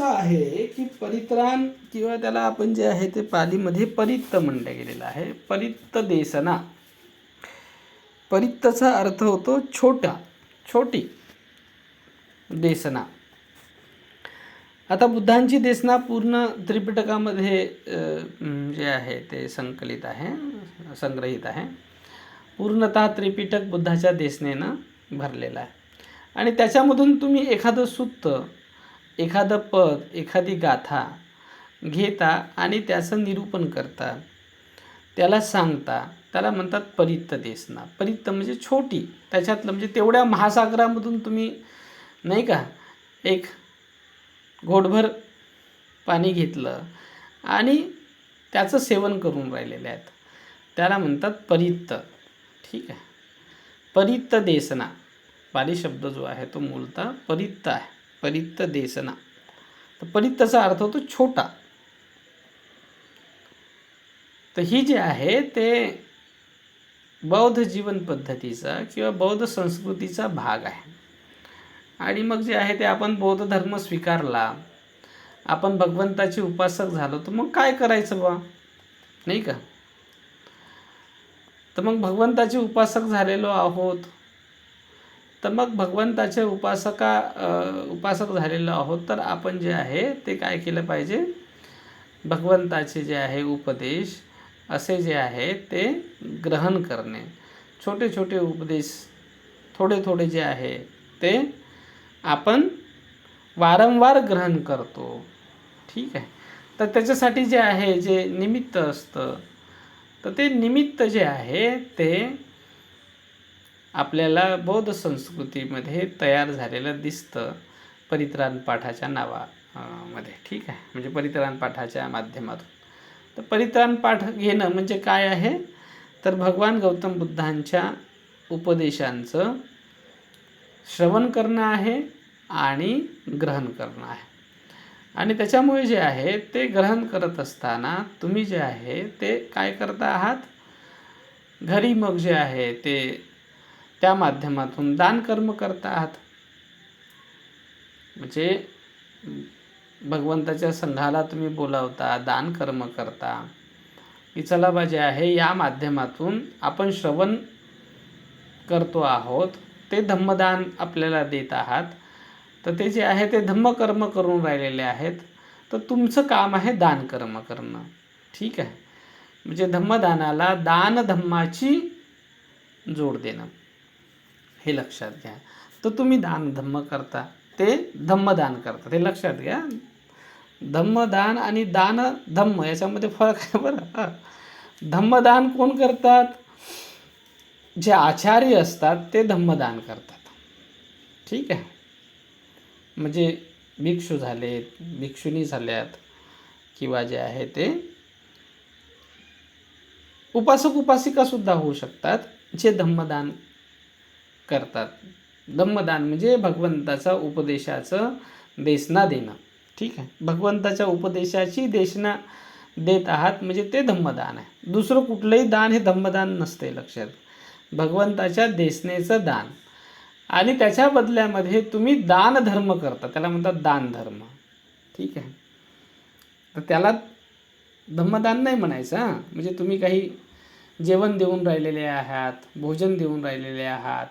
असं आहे की परित्राण किंवा त्याला आपण जे आहे ते पालीमध्ये परित्त म्हणलं गेलेलं आहे. परित्त देसना. परित्तचा अर्थ होतो छोटा छोटी देसना. आता बुद्धांची देसना पूर्ण त्रिपिटकामध्ये जे आहे ते संकलित आहे संग्रहित आहे. पूर्णतः त्रिपिटक बुद्धाच्या देसनेनं भरलेलं आहे. आणि त्याच्यामधून तुम्ही एखादं सूक्त एखादं पद एखादी गाथा घेता आणि त्याचं निरूपण करता. त्याला सांगता त्याला म्हणतात परित्त देसना. परित्त म्हणजे छोटी. त्याच्यातलं म्हणजे तेवढ्या महासागरामधून तुम्ही नाही का एक घोटभर पाणी घेतलं आणि त्याचं सेवन करून राहिलेले आहेत. त्याला म्हणतात परित्त. ठीक आहे. परित्त देसना. पाली शब्द जो आहे तो मूलतः परित्त आहे. परित्त देसना. तर परित्तचा अर्थ होतो छोटा. तर ही जी आहे ते बौद्ध जीवन पद्धतीचा किंवा बौद्ध संस्कृतीचा भाग आहे. आणि मग जे आहे ते आपण बौद्ध धर्म स्वीकारला आपण भगवंताचे उपासक झालो तर मग काय करायचं बा नाही का? तर मग भगवंताचे उपासक झालेलो आहोत. तर मग भगवंताचे उपासका उपासक झालेलो आहोत. तर आपण जे आहे ते काय केलं पाहिजे? भगवंताचे जे आहे उपदेश असे जे आहे ते ग्रहण करणे. छोटे छोटे उपदेश थोडे थोडे जे आहे ते आपण वारंवार ग्रहण करतो. ठीक आहे? तर त्याच्यासाठी जे आहे जे निमित्त असतं तर ते निमित्त जे आहे ते आपल्याला बौद्ध संस्कृतीमध्ये तयार झालेलं दिसतं परित्राण पाठाच्या नावा मध्ये ठीक आहे? म्हणजे परित्राण पाठाच्या माध्यमातून. तर परित्राण पाठ घेणं म्हणजे काय आहे? तर भगवान गौतम बुद्धांच्या उपदेशांचं श्रवण करणं आहे आणि ग्रहण करणं आहे. आणि त्याच्यामुळे जे आहे ते ग्रहण करत असताना तुम्ही जे आहे ते काय करता आहात? घरी मग जे आहे ते त्या माध्यमातून दानकर्म करता आहात म्हणजे भगवंताच्या संघाला तुम्ही बोलावता दानकर्म करता. ही चला बा जे आहे. या माध्यमातून आपण श्रवण करतो आहोत. ते धम्मदान आपल्याला देत आहात. तर ते जे आहे ते धम्मकर्म करून राहिलेले आहेत. तर तुमचं काम आहे दानकर्म करणं. ठीक आहे? म्हणजे धम्मदानाला दान धम्माची जोड देणं. हे लक्षात घ्या. तर तुम्ही दान धम्म करता. ते धम्मदान करता. ते लक्षात घ्या. धम्मदान आणि दान धम्म याच्यामध्ये फरक आहे बरं. धम्मदान कोण करतात? जे आचार्य असतात ते धम्मदान करतात. ठीक आहे? म्हणजे भिक्षू झालेत भिक्षुनी झाल्यात किंवा जे आहे ते उपासक उपासिकासुद्धा होऊ शकतात जे धम्मदान करतात. धम्मदान म्हणजे भगवंताचा उपदेशाचं देशना देणं. ठीक आहे? भगवंताच्या उपदेशाची देशना देत आहात म्हणजे ते धम्मदान आहे. दुसरं कुठलंही दान हे धम्मदान नसते लक्षात. भगवंताच्या देशनेचं दान. आणि त्याच्या बदल्यामध्ये तुम्ही दान धर्म करता. त्याला म्हणतात दान धर्म. ठीक आहे? तर त्याला धम्मदान नाही म्हणायचं हां. म्हणजे तुम्ही काही जेवण देऊन राहिलेले आहात भोजन देऊन राहिलेले आहात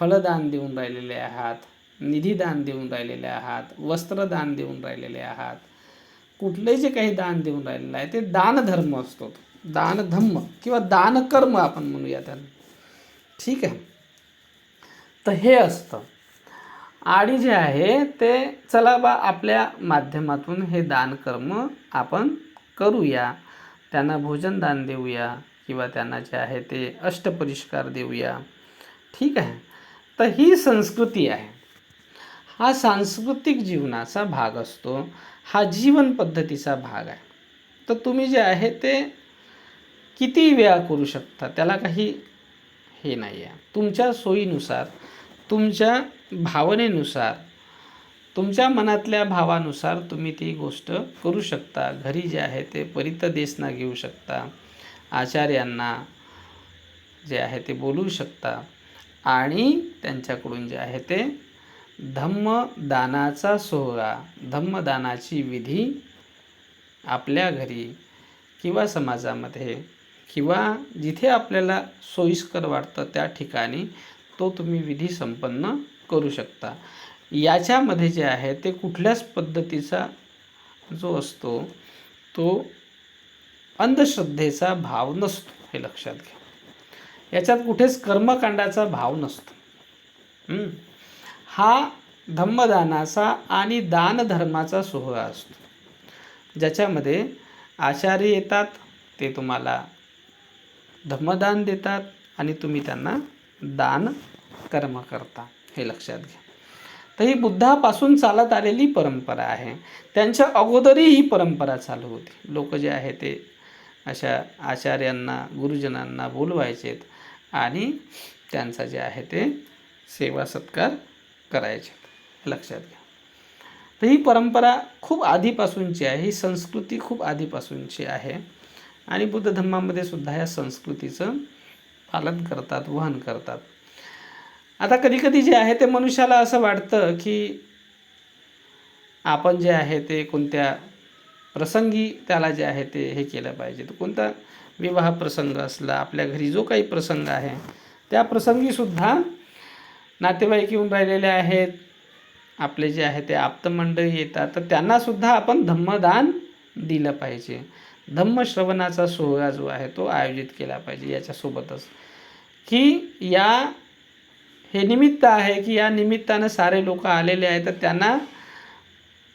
फलदान देऊन राहिलेले आहात निधीदान देऊन राहिलेले आहात वस्त्रदान देऊन राहिलेले आहात. कुठलंही जे काही दान देऊन राहिलेलं आहे ते दानधर्म असतो दानधम्म किंवा दानकर्म आपण म्हणूया त्याला. ठीक आहे? तर हे असतं. आणि जे आहे ते चला बा आपल्या माध्यमातून हे दानकर्म आपण करूया. त्यांना भोजन दान देऊया किंवा त्यांना जे आहे ते अष्टपरिष्कार देऊया. ठीक आहे? तर ही संस्कृती आहे. हा सांस्कृतिक जीवनाचा भाग असतो. हा जीवन पद्धतीचा भाग आहे. तर तुम्ही जे आहे ते किती वेळा करू शकता त्याला काही हे नाही आहे. तुमच्या सोयीनुसार तुमच्या भावनेनुसार तुमच्या मनातल्या भावानुसार तुम्ही ती गोष्ट करू शकता. घरी जे आहे ते परितदेशना घेऊ शकता. आचार्यांना जे आहे ते बोलू शकता. आणि त्यांच्याकडून जे आहे ते धम्मदानाचा सोहळा धम्मदानाची विधी आपल्या घरी किंवा समाजामध्ये किंवा जिथे आपल्याला सोयीस्कर वाटतं त्या ठिकाणी तो तुम्ही विधी संपन्न करू शकता. याच्यामध्ये जे आहे ते कुठल्याच पद्धतीचा जो असतो तो अंधश्रद्धेचा भाव नसतो हे लक्षात घ्या. याच्यात कुठेच कर्मकांडाचा भाव नसतो. हा धम्मदानाचा आणि दानधर्माचा सोहळा असतो. ज्याच्यामध्ये आचार्य येतात ते तुम्हाला धम्मदान देतात आणि तुम्ही त्यांना दान कर्म करता. हे लक्षात घ्या. तर ही बुद्धापासून चालत आलेली परंपरा आहे. त्यांच्या अगोदरही ही परंपरा चालू होती. लोक जे आहे ते अशा आचार्यांना गुरुजनांना बोलवायचेत. आणि त्यांचा जे आहे ते सेवा सत्कार करायचे. लक्षात घ्या. तर ही परंपरा खूप आधीपासूनची आहे ही संस्कृती खूप आधीपासूनची आहे आणि बुद्ध धर्मामध्ये सुद्धा या संस्कृतीचं पालन करतात वहन करतात. आता कधीकधी जे आहे ते मनुष्याला असं वाटतं की आपण जे आहे ते कोणत्या प्रसंगी त्याला जे आहे ते हे केलं पाहिजे. तर कोणता विवाह प्रसंग असला आपल्या घरी जो काही प्रसंग आहे त्या प्रसंगीसुद्धा नातेवाईक येऊन राहिलेले आहेत. आपले जे आहे ते आप्तमंडळी येतात. तर त्यांनासुद्धा आपण धम्मदान दिलं पाहिजे. धम्मश्रवणाचा सोहळा जो आहे तो आयोजित केला पाहिजे याच्यासोबतच. की या हे निमित्त आहे की या निमित्तानं सारे लोक आलेले आहेत तर त्यांना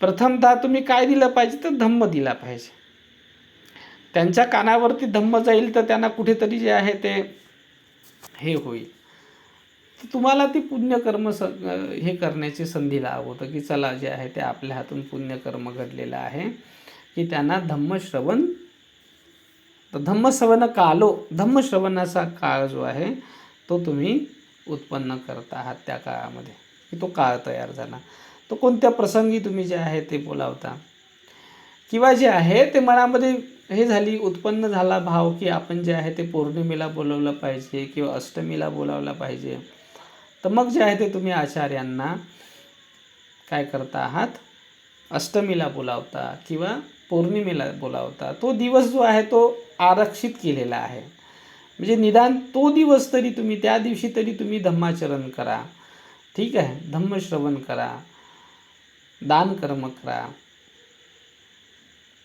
प्रथमतः तुम्ही काय दिलं पाहिजे? तर धम्म दिला पाहिजे. त्यांच्या कानावरती धम्म जाईल तर त्यांना कुठेतरी जे आहे ते हे होईल. तर तुम्हाला ती पुण्यकर्म स हे करण्याची संधी लाभ होतं की चला जे आहे ते आपल्या हातून पुण्यकर्म घडलेलं आहे की त्यांना धम्मश्रवण तर धम्मश्रवण कालो धम्मश्रवणाचा काळ जो आहे तो तुम्ही उत्पन्न करत आहात त्या काळामध्ये. की तो काळ तयार झाला. तो कोणत्या प्रसंगी तुम्ही जे आहे ते बोलावता? किंवा जे आहे ते मनामध्ये हे झाली उत्पन्न झाला भाव की आपण जे आहे ते पौर्णिमेला बोलवलं पाहिजे किंवा अष्टमीला बोलावलं पाहिजे. तर मग जे आहे ते तुम्ही आचार्यांना काय करता आहात? अष्टमीला बोलावता किंवा पौर्णिमेला बोलावता. तो दिवस जो आहे तो आरक्षित केलेला आहे. म्हणजे निदान तो दिवस तरी तुम्ही त्या दिवशी तरी तुम्ही धम्माचरण करा. ठीक आहे? धम्मश्रवण करा. दानकर्म करा.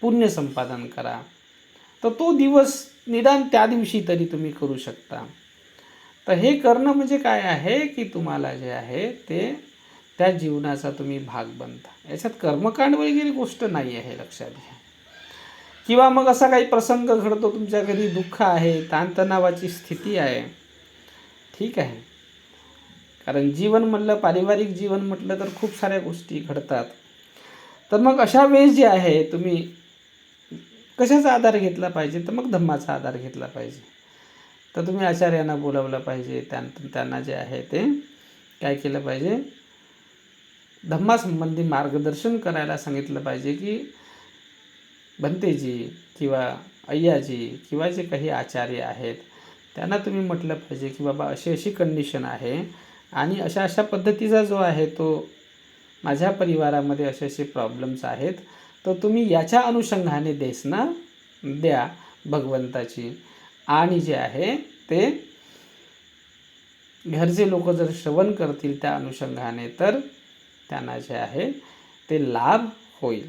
पुण्य संपादन करा. तर तो दिवस निदान त्या दिवशी तरी तुम्ही करू शकता. तर हे करणं म्हणजे काय आहे की तुम्हाला जे आहे ते त्या जीवनाचा तुम्ही भाग बनता. याच्यात कर्मकांड वगैरे गोष्ट नाही आहे लक्षात घ्या. किंवा मग असा काही प्रसंग घडतो तुमच्या घरी दुःख आहे ताणतणावाची स्थिती आहे. ठीक आहे. कारण जीवन म्हटलं पारिवारिक जीवन म्हटलं तर खूप साऱ्या गोष्टी घडतात. तर मग अशा वेळेस जे आहे तुम्ही कशाचा आधार घेतला पाहिजे? तर मग धम्माचा आधार घेतला पाहिजे. तर तुम्ही आचार्यांना बोलावलं पाहिजे. त्यां त्यांना जे आहे ते काय केलं पाहिजे? धम्मासंबंधी मार्गदर्शन करायला सांगितलं पाहिजे की भंतेजी किंवा अय्याजी किंवा जे काही आचार्य आहेत त्यांना तुम्ही म्हटलं पाहिजे की बाबा अशी अशी कंडिशन आहे आणि अशा अशा पद्धतीचा जो आहे तो माझ्या परिवारामध्ये असे असे प्रॉब्लेम्स आहेत. तर तुम्ही याच्या अनुषंगाने देसना द्या भगवंताची. आणि जे आहे ते घरचे लोक जर श्रवण करतील त्या अनुषंगाने तर त्यांना जे आहे ते लाभ होईल.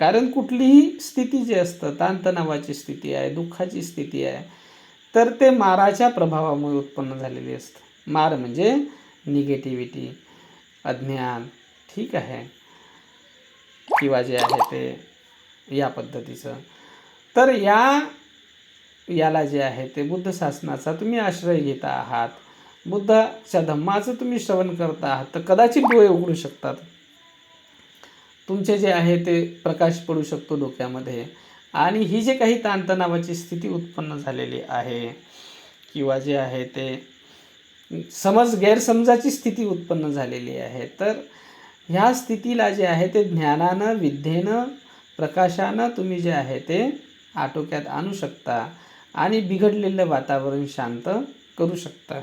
कारण कुठलीही स्थिती जी असतं ताणतणावाची स्थिती आहे दुःखाची स्थिती आहे तर ते माराच्या प्रभावामुळे उत्पन्न झालेली असतं. मार म्हणजे निगेटिव्हिटी अज्ञान ठीक आहे? किंवा जे आहे ते या पद्धतीचं. तर या याला जे आहे ते बुद्ध शासनाचा तुम्ही आश्रय घेता आहात. बुद्धाच्या धम्माचं तुम्ही श्रवण करता आहात. तर कदाचित डोळे उघडू शकतात. तुमचे जे आहे ते प्रकाश पडू शकतो डोक्यामध्ये. आणि ही जे काही ताणतणावाची स्थिती उत्पन्न झालेली आहे किंवा जे आहे ते समज गैरसमजाची स्थिती उत्पन्न झालेली आहे तर ह्या स्थितीला जे आहे ते ज्ञानानं विद्येनं प्रकाशानं तुम्ही जे आहे ते आटोक्यात आणू शकता आणि बिघडलेलं वातावरण शांत करू शकता.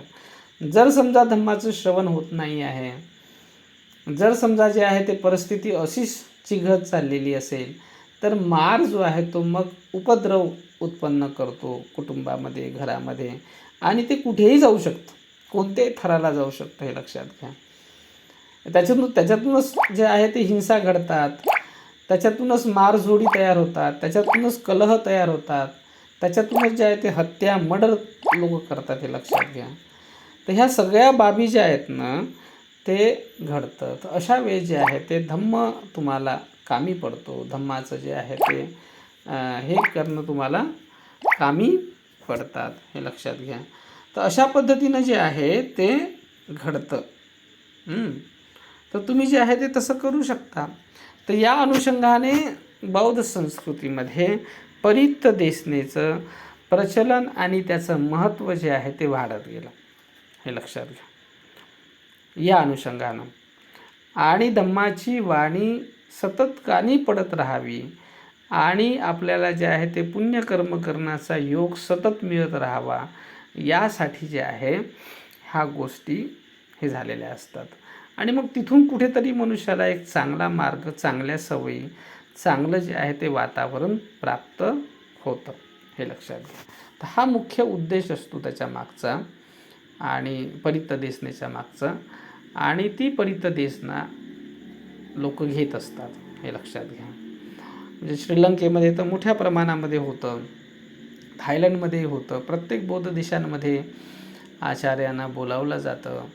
जर समजा धम्माचं श्रवण होत नाही आहे जर समजा जे आहे ते परिस्थिती अशीच चिघत चाललेली असेल तर मार जो आहे तो मग उपद्रव उत्पन्न करतो कुटुंबामध्ये घरामध्ये आणि ते कुठेही जाऊ शकतं. कोणत्याही थराला जाऊ शकतं हे लक्षात घ्या. त्याच्यातून त्याच्यातूनच जे आहे ते हिंसा घडतात. त्याच्यातूनच मारझोडी तयार होतात. त्याच्यातूनच कलह तयार होतात. त्याच्यातूनच जे आहे ते हत्या मर्डर लोक करतात हे लक्षात घ्या. तर ह्या सगळ्या बाबी ज्या आहेत ना ते घडतं तर अशा वेळी जे आहे ते धम्म तुम्हाला कामी पडतो. धम्माचं जे आहे ते हे करणं तुम्हाला कामी पडतात हे लक्षात घ्या. तर अशा पद्धतीनं जे आहे ते घडतं. तर तुम्ही जे आहे ते तसं करू शकता. तर या अनुषंगाने बौद्ध संस्कृतीमध्ये परित्त देसनेचं प्रचलन आणि त्याचं महत्त्व जे आहे ते वाढत गेलं. हे लक्षात घ्या. या अनुषंगानं. आणि धम्माची वाणी सतत कानी पडत राहावी आणि आपल्याला जे आहे ते पुण्यकर्म करण्याचा योग सतत मिळत राहावा यासाठी जे आहे ह्या गोष्टी हे झालेल्या असतात. आणि मग तिथून कुठेतरी मनुष्याला एक चांगला मार्ग चांगल्या सवयी चांगलं जे आहे ते वातावरण प्राप्त होतं हे लक्षात घ्या. तर हा मुख्य उद्देश असतो त्याच्या मागचा आणि परित देसनेच्या मागचा. आणि ती परित देसना लोक घेत असतात हे लक्षात घ्या. म्हणजे श्रीलंकेमध्ये तर मोठ्या प्रमाणामध्ये होतं थायलंडमध्ये होतं प्रत्येक बौद्ध देशांमध्ये आचार्यांना बोलावलं जातं.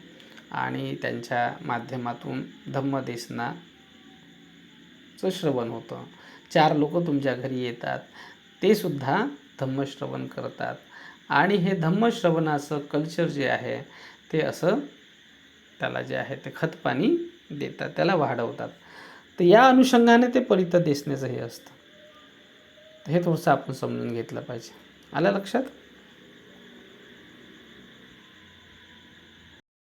आणि त्यांच्या माध्यमातून धम्मदेशनाचं श्रवण होतं. चार लोक तुमच्या घरी येतात. ते सुद्धा धम्मश्रवण करतात. आणि हे धम्मश्रवणाचं कल्चर जे आहे ते असं त्याला जे आहे ते खतपाणी देतात. त्याला वाढवतात. तर या अनुषंगाने ते परित देसण्याचं हे असतं. हे थोडंसं आपण समजून घेतलं पाहिजे. आलं लक्षात?